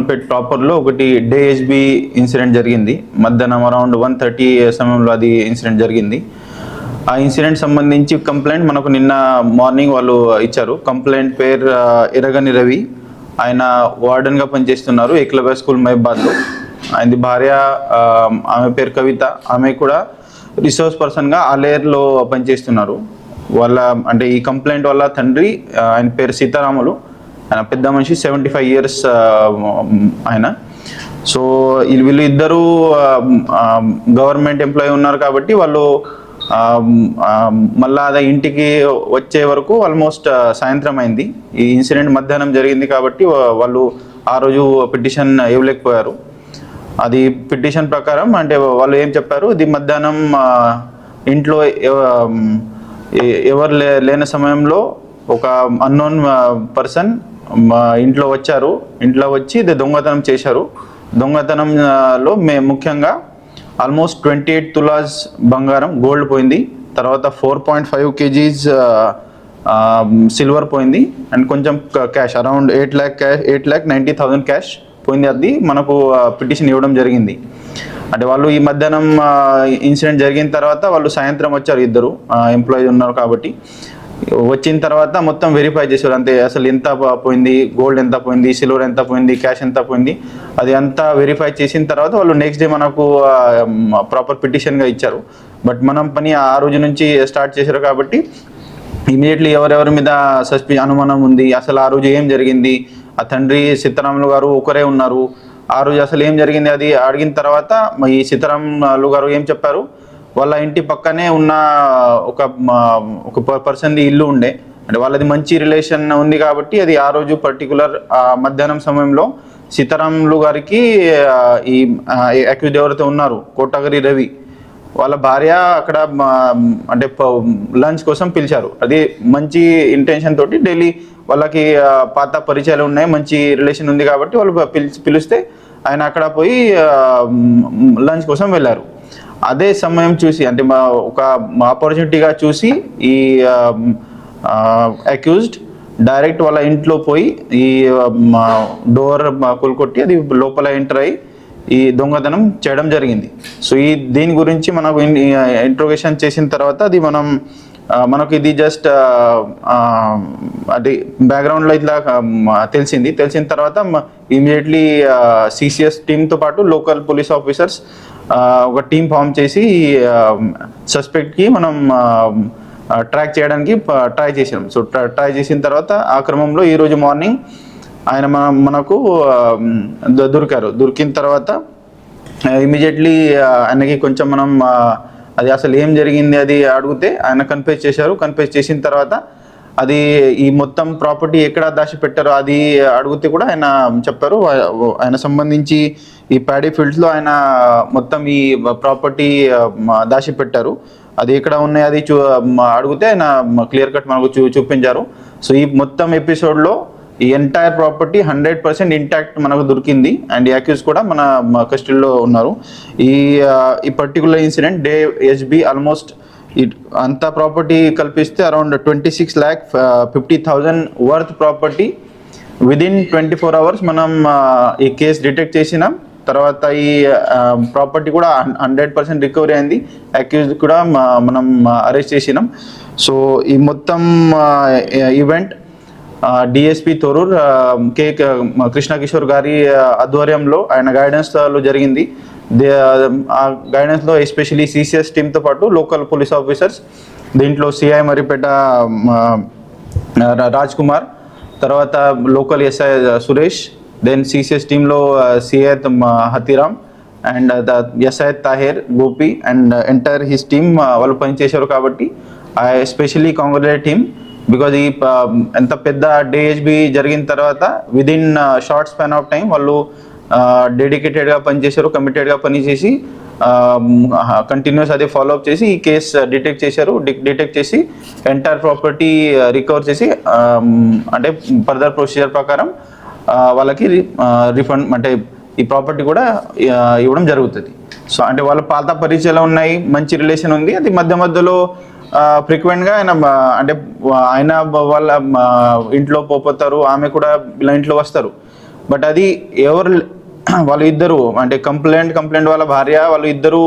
పెట్ టాపర్లో ఒకటి డేఎస్బి ఇన్సిడెంట్ జరిగింది. మధ్యాహ్నం అరౌండ్ వన్ థర్టీ సమయంలో అది ఇన్సిడెంట్ జరిగింది. ఆ ఇన్సిడెంట్ సంబంధించి కంప్లైంట్ మనకు నిన్న మార్నింగ్ వాళ్ళు ఇచ్చారు. కంప్లైంట్ పేరు ఇరగని ఎరగని రవి. ఆయన వార్డెన్గా పనిచేస్తున్నారు ఏక్లవ్య స్కూల్ మహిబాద్లో. ఆయనది భార్య ఆమె పేరు కవిత. ఆమె కూడా రిసోర్స్ పర్సన్గా ఆలేర్లో పనిచేస్తున్నారు. వాళ్ళ అంటే ఈ కంప్లైంట్ వల్ల తండ్రి ఆయన పేరు సీతారాములు. ఆయన పెద్ద మనిషి సెవెంటీ ఫైవ్ ఇయర్స్ ఆయన. సో వీళ్ళు ఇద్దరు గవర్నమెంట్ ఎంప్లాయీ ఉన్నారు కాబట్టి వాళ్ళు మళ్ళా అదే ఇంటికి వచ్చే వరకు ఆల్మోస్ట్ సాయంత్రం అయింది. ఈ ఇన్సిడెంట్ మధ్యాహ్నం జరిగింది కాబట్టి వాళ్ళు ఆ రోజు పిటిషన్ ఇవ్వలేకపోయారు. అది పిటిషన్ ప్రకారం అంటే వాళ్ళు ఏం చెప్పారు? ఇది మధ్యాహ్నం ఇంట్లో ఎవరు లే లేని సమయంలో ఒక అన్నోన్ పర్సన్ మా ఇంట్లో వచ్చారు. ఇంట్లో వచ్చి ఇది దొంగతనం చేశారు. దొంగతనంలో మే ముఖ్యంగా ఆల్మోస్ట్ ట్వంటీ ఎయిట్ తులాస్ బంగారం గోల్డ్ పోయింది. తర్వాత four point five KGs silver పోయింది. అండ్ కొంచెం cash around eight lakh cash eight lakh ninety thousand cash పోయింది. అది మనకు పిటిషన్ ఇవ్వడం జరిగింది. అంటే వాళ్ళు ఈ మధ్యాహ్నం ఇన్సిడెంట్ జరిగిన తర్వాత వాళ్ళు సాయంత్రం వచ్చారు ఇద్దరు ఎంప్లాయీ ఉన్నారు కాబట్టి. వచ్చిన తర్వాత మొత్తం వెరిఫై చేసేవారు అంతే అసలు ఎంత పోయింది? గోల్డ్ ఎంత పోయింది? సిల్వర్ ఎంత పోయింది? క్యాష్ ఎంత పోయింది? అది అంతా వెరిఫై చేసిన తర్వాత వాళ్ళు నెక్స్ట్ డే మనకు ప్రాపర్ పిటిషన్గా ఇచ్చారు. బట్ మనం పని ఆ రోజు నుంచి స్టార్ట్ చేశారు కాబట్టి ఇమీడియట్లీ ఎవరెవరి మీద సస్పి అనుమానం ఉంది? అసలు ఆ రోజు ఏం జరిగింది? ఆ తండ్రి సీతారాములు గారు ఒకరే ఉన్నారు. ఆ రోజు అసలు ఏం జరిగింది? అది అడిగిన తర్వాత ఈ సీతారాములు గారు ఏం చెప్పారు? వాళ్ళ ఇంటి పక్కనే ఉన్న ఒక ఒక పర్సన్ది ఇల్లు ఉండే. అంటే వాళ్ళది మంచి రిలేషన్ ఉంది కాబట్టి అది ఆ రోజు పర్టికులర్ మధ్యాహ్నం సమయంలో సీతారాములు గారికి ఈ అక్యూజ్ ఎవరైతే ఉన్నారు కోటగిరి రవి వాళ్ళ భార్య అక్కడ అంటే లంచ్ కోసం పిలిచారు. అది మంచి ఇంటెన్షన్ తోటి డైలీ వాళ్ళకి పాత పరిచయాలు ఉన్నాయి మంచి రిలేషన్ ఉంది కాబట్టి వాళ్ళు పిలిచి పిలిస్తే ఆయన అక్కడ పోయి లంచ్ కోసం వెళ్ళారు. అదే సమయం చూసి అంటే మా ఒక ఆపర్చునిటీగా చూసి ఈ అక్యూజ్డ్ డైరెక్ట్ వాళ్ళ ఇంట్లో పోయి ఈ డోర్ కొట్టి అది లోపల ఎంటర్ అయ్యి ఈ దొంగతనం చేయడం జరిగింది. సో ఈ దీని గురించి మనకు ఇంట్రోగేషన్ చేసిన తర్వాత అది మనం మనకు ఇది జస్ట్ అది బ్యాక్గ్రౌండ్లో ఇట్లా తెలిసింది. తెలిసిన తర్వాత ఇమీడియట్లీ సిసిఎస్ టీంతో పాటు లోకల్ పోలీస్ ఆఫీసర్స్ ఒక టీం ఫామ్ చేసి సస్పెక్ట్కి మనం ట్రాక్ చేయడానికి ట్రై చేసాం సో ట్రై చేసిన తర్వాత ఆ క్రమంలో ఈరోజు మార్నింగ్ ఆయన మన మనకు దొరికారు. దొరికిన తర్వాత ఇమీడియట్లీ ఆయనకి కొంచెం మనం అది అసలు ఏం జరిగింది అది అడిగితే ఆయన కన్ఫ్యూజ్ చేశారు. కన్ఫ్యూజ్ చేసిన తర్వాత అది ఈ మొత్తం ప్రాపర్టీ ఎక్కడ దాచి పెట్టారో అది అడిగితే కూడా ఆయన చెప్పారు. ఆయన సంబంధించి ఈ ప్యాడీ ఫీల్డ్స్లో ఆయన మొత్తం ఈ ప్రాపర్టీ దాచి పెట్టారు అది ఎక్కడ ఉన్నాయి అది చూ అడిగితే ఆయన క్లియర్ కట్ మనకు చూ చూపించారు. సో ఈ మొత్తం ఎపిసోడ్లో ఈ entire property hundred percent intact మనకు దొరికింది. అండ్ యాక్యూస్ కూడా మన కస్టడీలో ఉన్నారు. ఈ ఈ particular incident day SB almost అంత ప్రాపర్టీ కల్పిస్తే around twenty six lakh fifty thousand worth property. Within twenty four hours మనం ఈ కేసు డిటెక్ట్ చేసినాం. తర్వాత ఈ ప్రాపర్టీ కూడా హండ్రెడ్ పర్సెంట్ రికవరీ అయింది. అక్యూజ్ కూడా మనం అరెస్ట్ చేసినాం. సో ఈ మొత్తం event DSP Thorrur K Krishna Kishore గారి ఆధ్వర్యంలో ఆయన గైడెన్స్లో జరిగింది. గైడెన్స్లో ఎస్పెషలీ సిసిఎస్ టీమ్తో పాటు లోకల్ పోలీస్ ఆఫీసర్స్ దీంట్లో సిఐ మరిపేట రాజ్ కుమార్ తర్వాత local SI Suresh then CCS టీంలో CI Hathiram and the SI Taher Gopi and entire his team వాళ్ళు పనిచేశారు కాబట్టి I especially congrats team because ఈ ఎంత పెద్ద డిహెచ్బి జరిగిన తర్వాత within short span of time వాళ్ళు డెడికేటెడ్గా పనిచేశారు కమిటెడ్గా పనిచేసి కంటిన్యూస్ అదే ఫాలో అప్ చేసి ఈ కేస్ డిటెక్ట్ చేశారు డిటెక్ట్ చేసి ఎంటైర్ ప్రాపర్టీ రికవర్ చేసి అంటే ఫర్దర్ ప్రొసీజర్ ప్రకారం వాళ్ళకి రిఫండ్ అంటే ఈ ప్రాపర్టీ కూడా ఇవ్వడం జరుగుతుంది. సో అంటే వాళ్ళ పాత పరిచయాలు ఉన్నాయి మంచి రిలేషన్ ఉంది అది మధ్య మధ్యలో ఫ్రీక్వెంట్గా ఆయన అంటే ఆయన వాళ్ళ ఇంట్లో పోతారు ఆమె కూడా ఇలా ఇంట్లో వస్తారు. బట్ అది ఎవరు వాళ్ళు ఇద్దరు అంటే కంప్లైంట్ కంప్లైంట్ వాళ్ళ భార్య వాళ్ళు ఇద్దరు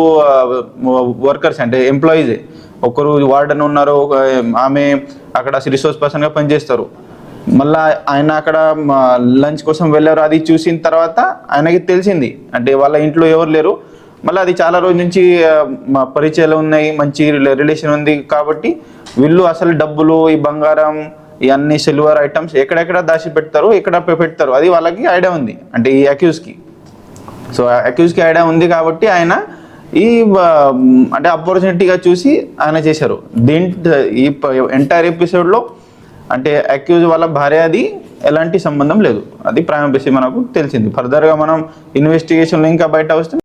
వర్కర్స్ అంటే ఎంప్లాయీసే ఒకరు వార్డెన్ ఉన్నారు ఆమె అక్కడ రిసోర్స్ పర్సన్గా పనిచేస్తారు. మళ్ళా ఆయన అక్కడ లంచ్ కోసం వెళ్ళారు అది చూసిన తర్వాత ఆయనకి తెలిసింది. అంటే వాళ్ళ ఇంట్లో ఎవరు లేరు. మళ్ళీ అది చాలా రోజుల నుంచి మా పరిచయాలు ఉన్నాయి మంచి రిలేషన్ ఉంది కాబట్టి వీళ్ళు అసలు డబ్బులు ఈ బంగారం ఈ అన్ని సిల్వర్ ఐటమ్స్ ఎక్కడెక్కడ దాచి పెడతారు ఎక్కడ పెడతారు అది వాళ్ళకి ఐడియా ఉంది. అంటే ఈ అక్యూస్కి సో అక్యూజ్కి ఐడియా ఉంది కాబట్టి ఆయన ఈ అంటే ఆపర్చునిటీగా చూసి ఆయన చేశారు. దీంట్ ఈ ఎంటైర్ ఎపిసోడ్లో అంటే అక్యూజ్ వాళ్ళ భార్య అది ఎలాంటి సంబంధం లేదు. అది ప్రైమ్ బేసి మనకు తెలిసింది. ఫర్దర్గా మనం ఇన్వెస్టిగేషన్లో ఇంకా బయట వస్తే